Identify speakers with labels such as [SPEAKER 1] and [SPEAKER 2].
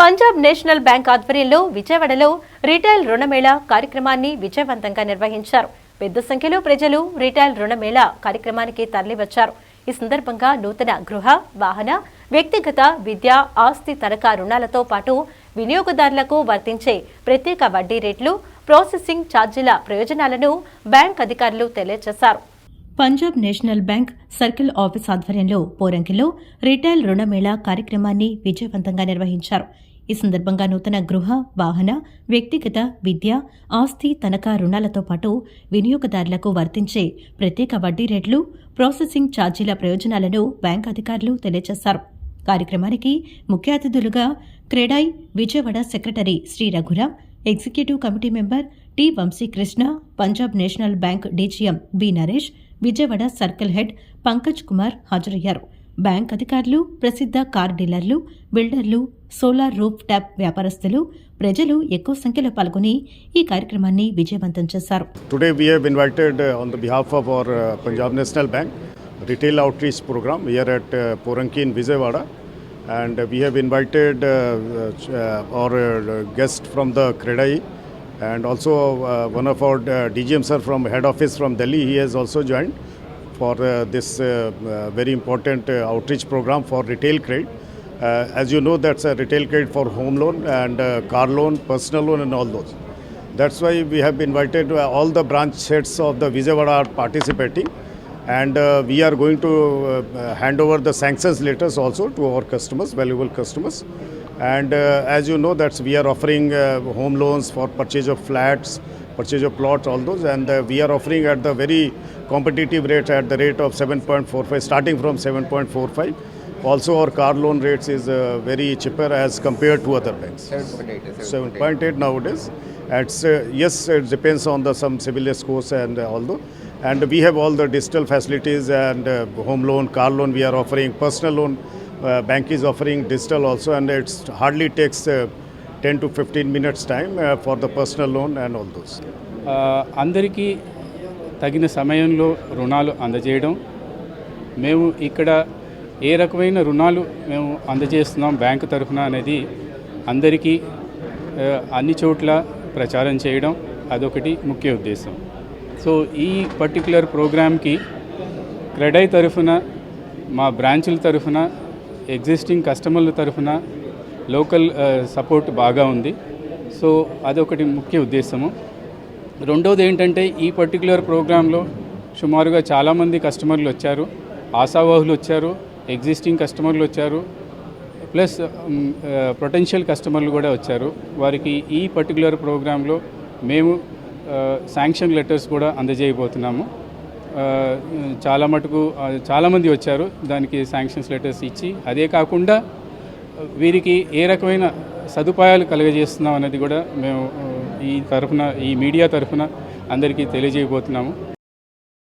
[SPEAKER 1] Punjab national bank ఆధ్వర్యంలో విజయవాడలో retail రుణమేళా కార్యక్రమాన్ని విజయవంతంగా నిర్వహించారు. పెద్ద సంఖ్యలో ప్రజలు రిటైల్ రుణమేళా కార్యక్రమానికి తరలివచ్చారు. ఈ సందర్భంగా నూతన గృహ వాహన వ్యక్తిగత విద్య ఆస్తి తనఖా రుణాలతో పాటు వినియోగదారులకు వర్తించే ప్రత్యేక వడ్డీ రేట్లు ప్రాసెసింగ్ ఛార్జీల ప్రయోజనాలను బ్యాంక్ అధికారులు తెలియజేశారు. Punjab National Bank circle office ఆధ్వర్యంలో పోరంకిలో రిటైల్ రుణమేళా కార్యక్రమాన్ని విజయవంతంగా నిర్వహించారు. ఈ సందర్భంగా నూతన గృహ వాహన వ్యక్తిగత విద్య ఆస్తి తనఖా రుణాలతో పాటు వినియోగదారులకు వర్తించే ప్రత్యేక వడ్డీ రేట్లు ప్రాసెసింగ్ ఛార్జీల ప్రయోజనాలను బ్యాంక్ అధికారులు తెలియజేశారు. కార్యక్రమానికి ముఖ్య అతిథులుగా CREDAI Vijayawada secretary Shri Raghuram executive committee member T Vamsikrishna Punjab National Bank DGM B Naresh Vijayawada circle head Pankaj Kumar హాజరయ్యారు. బ్యాంక్ అధికారులు ప్రసిద్ధ కార్ డీలర్లు బిల్డర్లు సోలార్ రూఫ్ ట్యాప్ వ్యాపారస్తులు ప్రజలు ఎక్కువ సంఖ్యలో పాల్గొని ఈ కార్యక్రమాన్ని విజయవంతం చేశారు
[SPEAKER 2] today we have invited on the behalf of our Punjab National Bank retail outreach programme here at Poranki in Vijayawada and we have invited our guest from the CREDAI and also one of our DGM sir from head office from Delhi he has also join for uh, this uh, uh, very important outreach program for retail credit. As you know, that's a retail credit for home loan and car loan, personal loan, and all those. That's why we have invited all the branch heads of the Vijayawada are participating, and uh, we are going to uh, hand over the sanctions letters also to our customers, valuable customers. And uh, as you know, that's we are offering uh, home loans for purchase of flats, purchase of plots, all those, and uh, we are offering at the very competitive rate at the rate of 7.45, starting from 7.45. Also, our car loan rates is uh, very cheaper as compared to other banks.
[SPEAKER 3] 7.8
[SPEAKER 2] 7.8 nowadays. It's, uh, yes, it depends on the some civil scores and uh, all those. And we have all the digital facilities and uh, home loan, car loan we are offering, personal loan. Uh, bank is offering digital also, and it hardly takes uh, ten to fifteen minutes time for the personal loan and all
[SPEAKER 4] those అందరికీ తగిన సమయంలో రుణాలు అందజేయడం. మేము ఇక్కడ ఏ రకమైన రుణాలు మేము అందజేస్తున్నాం బ్యాంకు తరఫున అనేది అందరికీ uh, అన్ని చోట్ల ప్రచారం చేయడం అదొకటి ముఖ్య ఉద్దేశం. సో ఈ పర్టికులర్ ప్రోగ్రామ్కి క్రెడై తరఫున మా బ్రాంచుల తరఫున ఎగ్జిస్టింగ్ కస్టమర్ల తరఫున లోకల్ సపోర్ట్ బాగా ఉంది. సో అదొకటి ముఖ్య ఉద్దేశము. రెండోది ఏంటంటే ఈ పర్టికులర్ ప్రోగ్రాంలో సుమారుగా చాలామంది కస్టమర్లు వచ్చారు. ఆశావాహులు వచ్చారు ఎగ్జిస్టింగ్ కస్టమర్లు వచ్చారు ప్లస్ పొటెన్షియల్ కస్టమర్లు కూడా వచ్చారు. వారికి ఈ పర్టికులర్ ప్రోగ్రాంలో మేము శాంక్షన్ లెటర్స్ కూడా అందజేయబోతున్నాము. చాలా మటుకు చాలామంది వచ్చారు దానికి శాంక్షన్స్ లెటర్స్ ఇచ్చి. అదే కాకుండా వీరికి ఏ రకమైన సదుపాయాలు కలుగజేస్తున్నాం అనేది కూడా మేము ఈ తరఫున ఈ మీడియా తరఫున అందరికీ తెలియజేయబోతున్నాము.